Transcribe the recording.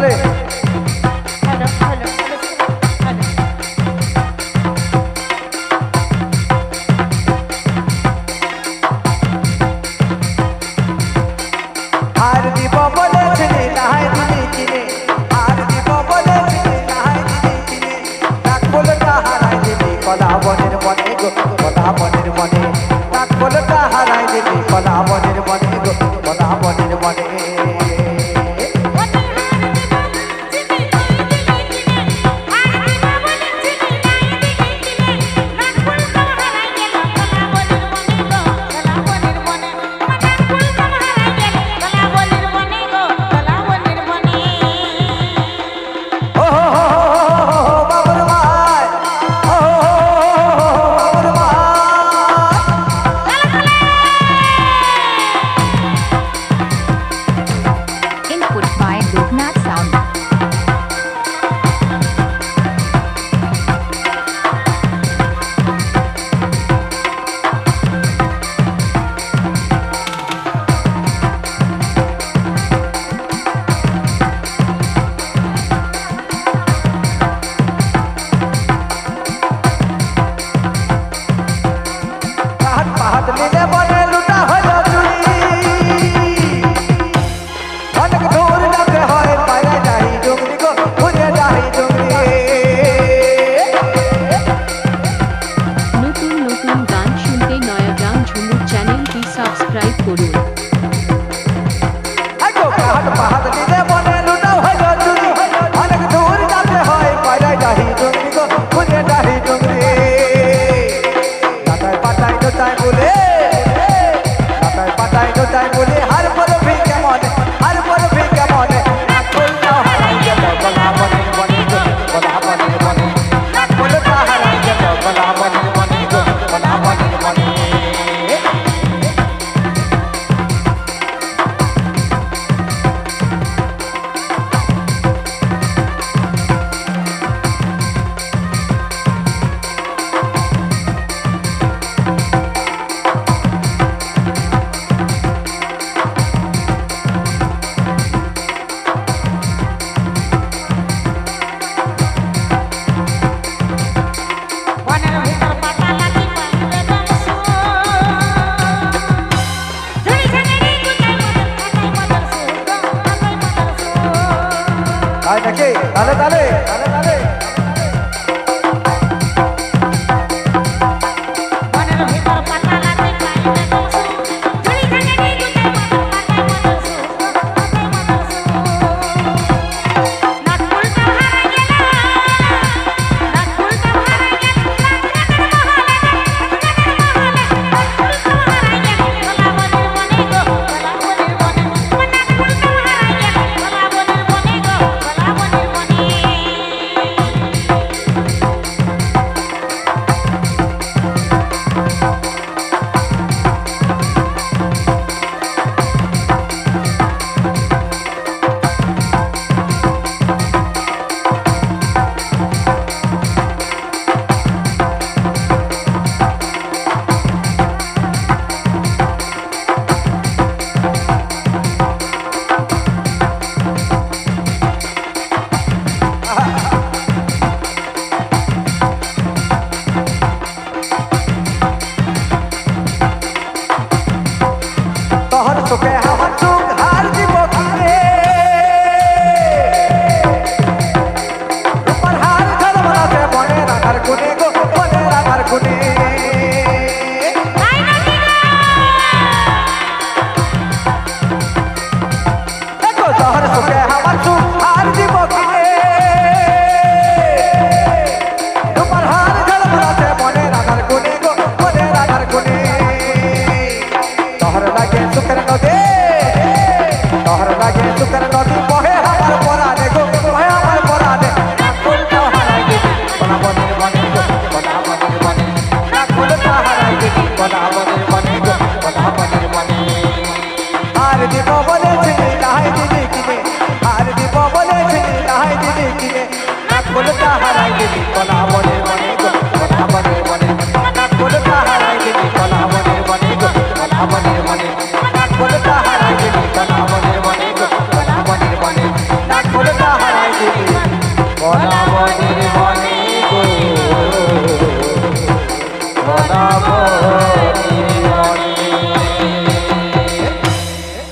তাহলে? আর দিব বলেছে নাহাই দিনে কিনে আর দিব বলেছে নাহাই দিনে কিনে তাক বলে তাহারাই দেবে কলা বনের মনে কলা বনের মনে। তাক বলে তাহারাই দেবে। கூடியது. তাই নাকি তাহলে তাহলে তাহলে তাহলে। বহে হাজার